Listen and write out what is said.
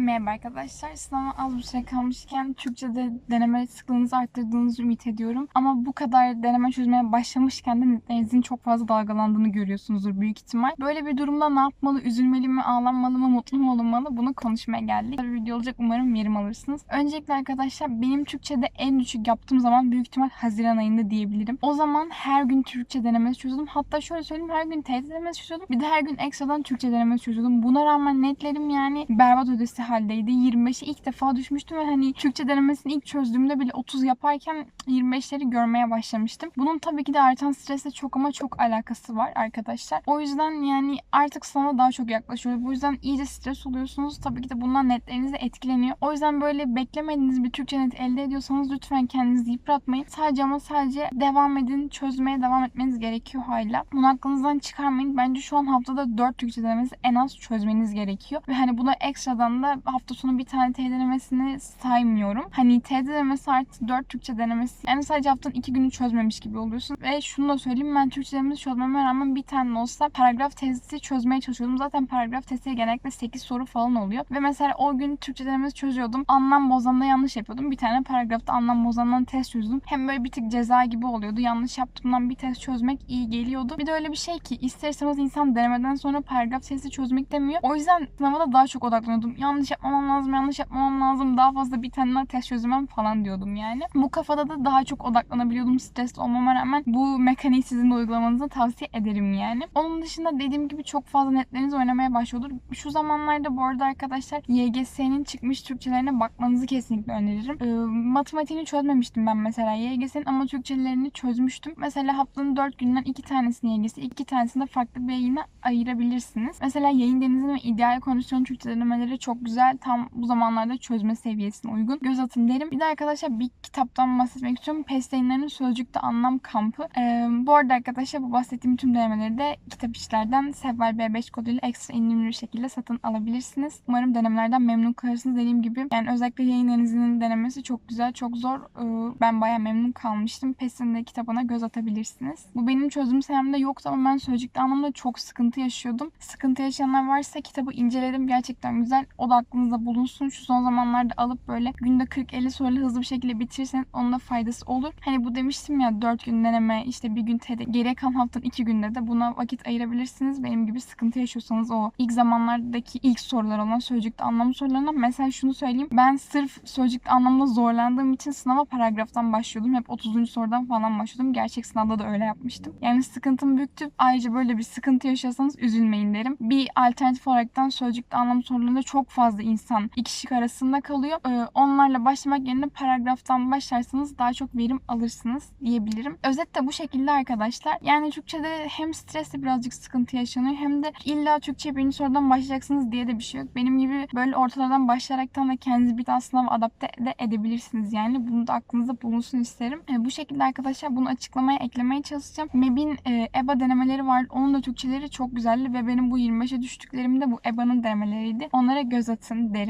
Merhaba arkadaşlar. Sınava az bir süre kalmışken Türkçe'de deneme sıklığınızı arttırdığınızı ümit ediyorum. Ama bu kadar deneme çözmeye başlamışken de netlerinizin çok fazla dalgalandığını görüyorsunuzdur büyük ihtimal. Böyle bir durumda ne yapmalı? Üzülmeli mi? Ağlanmalı mı? Mutlu mu olunmalı? Bunu konuşmaya geldik. Bir video olacak. Umarım verim alırsınız. Öncelikle arkadaşlar benim Türkçe'de en düşük yaptığım zaman büyük ihtimal Haziran ayında diyebilirim. O zaman her gün Türkçe denemesi çözüyordum. Hatta şöyle söyleyeyim her gün TET denemesi çözüyordum. Bir de her gün ekstradan Türkçe denemesi çözüyordum. Buna rağmen netlerim yani berbat ödesi haldeydi. 25'e ilk defa düşmüştüm ve hani Türkçe denemesini ilk çözdüğümde bile 30 yaparken 25'leri görmeye başlamıştım. Bunun tabii ki de artan stresle çok ama çok alakası var arkadaşlar. O yüzden yani artık sınava daha çok yaklaşıyor. Bu yüzden iyice stres oluyorsunuz. Tabii ki de bundan netleriniz de etkileniyor. O yüzden böyle beklemediğiniz bir Türkçe net elde ediyorsanız lütfen kendinizi yıpratmayın. Sadece ama sadece devam edin. Çözmeye devam etmeniz gerekiyor hala. Bunu aklınızdan çıkarmayın. Bence şu an haftada 4 Türkçe denemesi en az çözmeniz gerekiyor. Ve hani buna ekstradan da hafta sonu bir tane T denemesini saymıyorum. Hani T denemesi artı 4 Türkçe denemesi. Yani sadece haftanın 2 günü çözmemiş gibi oluyorsun. Ve şunu da söyleyeyim ben Türkçe denemesi çözmeme rağmen bir tane olsa paragraf testi çözmeye çalışıyordum. Zaten paragraf testi genellikle 8 soru falan oluyor. Ve mesela o gün Türkçe denemesi çözüyordum. Anlam bozanda yanlış yapıyordum. Bir tane paragrafta anlam bozandan test çözdüm. Hem böyle bir tık ceza gibi oluyordu. Yanlış yaptığımdan bir test çözmek iyi geliyordu. Bir de öyle bir şey ki ister istemez insan denemeden sonra paragraf testi çözmek demiyor. O yüzden sınava da daha çok odaklanıyordum. Yanlış yapmamam lazım, yanlış yapmamam lazım. Daha fazla bir tane daha test çözemem falan diyordum yani. Bu kafada da daha çok odaklanabiliyordum stresli olmama rağmen. Bu mekaniği sizin de uygulamanızı tavsiye ederim yani. Onun dışında dediğim gibi çok fazla netleriniz oynamaya başlıyordur. Şu zamanlarda bu arada arkadaşlar YGS'nin çıkmış Türkçelerine bakmanızı kesinlikle öneririm. Ee, matematiğini çözmemiştim ben mesela YGS'nin ama Türkçelerini çözmüştüm. Mesela haftanın 4 günden 2 tanesini YGS, 2 tanesini de farklı bir yayına ayırabilirsiniz. Mesela yayın denizinin ve ideal kondisyon Türkçe denemeleri çok güzel. Tam bu zamanlarda çözme seviyesine uygun. Göz atın derim. Bir de arkadaşlar bir kitaptan bahsetmek istiyorum. PES Sözcükte Anlam Kampı. Ee, bu arada arkadaşlar bu bahsettiğim tüm denemeleri de kitap işlerden Sevval B5 koduyla ekstra indirimli şekilde satın alabilirsiniz. Umarım denemelerden memnun kalırsınız. Dediğim gibi yani özellikle yayın denizinin denemesi çok güzel, çok zor. Ee, ben bayağı memnun kalmıştım. PES'in de kitabına göz atabilirsiniz. Bu benim çözüm senemde yoktu ama ben sözcükte anlamda çok sıkıntı yaşıyordum. Sıkıntı yaşayanlar varsa kitabı inceledim. Gerçekten güzel. O da aklınızda bulunsun. Şu son zamanlarda alıp böyle günde 40-50 soruyla hızlı bir şekilde bitirirseniz onun da faydası olur. Hani bu demiştim ya 4 gün deneme işte bir gün TED geriye kalan haftanın 2 günde de buna vakit ayırabilirsiniz. Benim gibi sıkıntı yaşıyorsanız o ilk zamanlardaki ilk sorular olan sözcükte anlamı sorularına mesela şunu söyleyeyim. Ben sırf sözcükte anlamda zorlandığım için sınava paragraftan başlıyordum. Hep 30. sorudan falan başlıyordum. Gerçek sınavda da öyle yapmıştım. Yani sıkıntım büyüktü. Ayrıca böyle bir sıkıntı yaşıyorsanız üzülmeyin derim. Bir alternatif olaraktan sözcükte anlam sorularında çok fazla insan iki kişi arasında kalıyor. Ee, onlarla başlamak yerine paragraftan başlarsanız daha çok verim alırsınız diyebilirim. Özetle bu şekilde arkadaşlar. Yani Türkçe'de hem stresle birazcık sıkıntı yaşanıyor hem de illa Türkçe birinci sorudan başlayacaksınız diye de bir şey yok. Benim gibi böyle ortalardan başlayaraktan da kendinizi bir daha sınava adapte de edebilirsiniz yani. Bunu da aklınızda bulunsun isterim. Ee, bu şekilde arkadaşlar bunu açıklamaya eklemeye çalışacağım. MEB'in e, EBA denemeleri var. Onun da Türkçeleri çok güzeldi ve benim bu 25'e düştüklerim de bu EBA'nın denemeleriydi. Onlara göz atın derim.